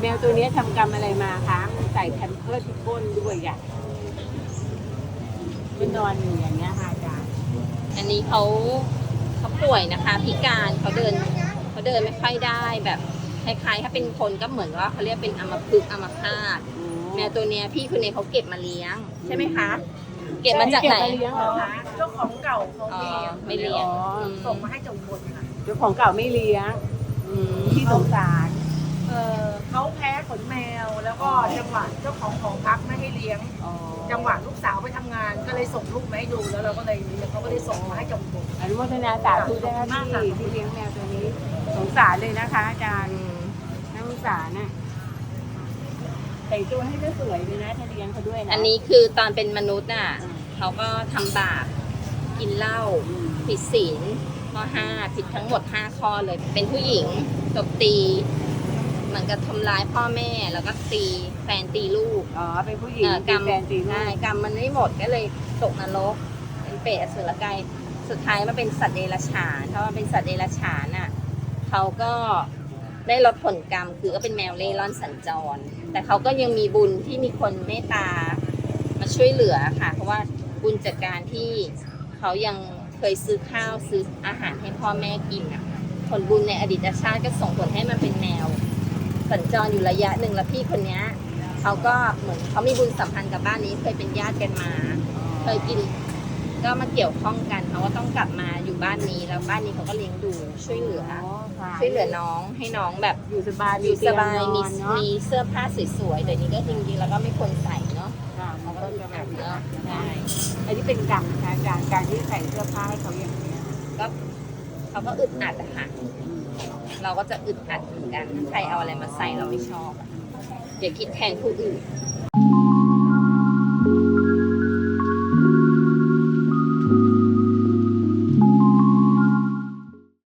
แมวตัวเนี้ยทำกรรมอะไรมาคะใส่แพมเพิร์สที่ก้นด้วยอะมันนอนอยู่อย่างเงี้ยค่ะอาจารย์อันนี้เขาเขาป่วยนะคะ พิการเขาเดินเขาเดินไม่ค่อยได้แบบคล้ายๆถ้าเป็นคนก็เหมือนว่าเขาเรียกเป็นอัมพฤกษ์อัมพาตแมวตัวเนี้ยพี่คนนี้เขาเก็บมาเลี้ยง ใช่ไหมคะ เก็บมาจากไหนเก็บมาเลี้ยงเหรอคะเจ้าของเก่าเขาอ๋อไม่เลี้ยงไม่เลี้ยงอ๋ออืมส่งมาให้จังหวัดค่ะเจ้าของเก่าไม่เลี้ยงอืม ที่สงสารเออเขาแพ้ขนแมว แล้วก็จังหวัดเจ้าของของพักไม่ให้เลี้ยงอ๋อจังหวัดลูกสาวไปทำงาน ก็เลยส่งลูกมาให้ดูแล้วเราก็เลยเลี้ยงเขาก็เลยส่งมาให้จังหวัดอนุโมทนาสาธุด้วยนะขอบคุณมากค่ะที่ที่เลี้ยงแมวตัวนี้ สงสารเลยนะคะอาจารย์อืมน่าสงสารน่ะแต่งตัวให้ก็สวยเลยนะถ้าเลี้ยงเขาด้วยนะอันนี้คือตอนเป็นมนุษย์น่ะเขาก็ทำบาปกินเหล้าอืมผิดศีล ข้อห้าผิดทั้งหมดห้าข้อเลย เป็นผู้หญิงตบตี เหมือนกับทำร้ายพ่อแม่แล้วก็ตีแฟนตีลูกอ๋อเป็นผู้หญิงเอ่อกรรมแฟนตีลูใช่กกรรมมันไม่หมดก็เลยตกนรก เป็นเปรตอสุรกายสุดท้ายมาเป็นสัตว์เดรัจฉานเพราะว่าเป็นสัตว์เดรัจฉานอะเขาก็ได้รับผลกรรมคือก็เป็นแมวเล่ร่อนสัญจร แต่เขาก็ยังมีบุญที่มีคนเมตตา มาช่วยเหลือค่ะ เพราะว่าบุญจากการที่เขายัง เคยซื้อข้าวซื้ออาหารให้พ่อแม่กินอะ ผลบุญในอดีตชาติก็ส่งผลให้มันเป็นแมวสัญจรอยู่ระยะหนึ่งแล้วพี่คนเนี้ยเขาก็เหมือนเขามีบุญสัมพันธ์กับบ้านนี้เคยเป็นญาติกันมา เคยกิน ก็มาเกี่ยวข้องกันเขาก็ต้องกลับมาอยู่บ้านนี้แล้วบ้านนี้เขาก็เลี้ยงดูช่วยเหลืออ๋อค่ะช่วยเหลือน้องให้น้องแบบอยู่สบายอยู่สบายมีเตีงนอนเนาะมีเสื้อผ้าสวยๆเดี๋ยวนี้ก็จริงๆแล้วก็ไม่ควรใส่เนาะค่ะ มันก็จะแบบเนาะใช่อันนี้เป็นกรรมนะคะอารการที่ใส่เสื้อผ้าให้เขาอย่างนี้ยก็เขาก็อึดอัดอะค่ะ เราก็จะอึดอัดเหมือนกันถ้าใครเอาอะไรมาใส่เราไม่ชอบอะอย่าคิดแทนผู้อื่น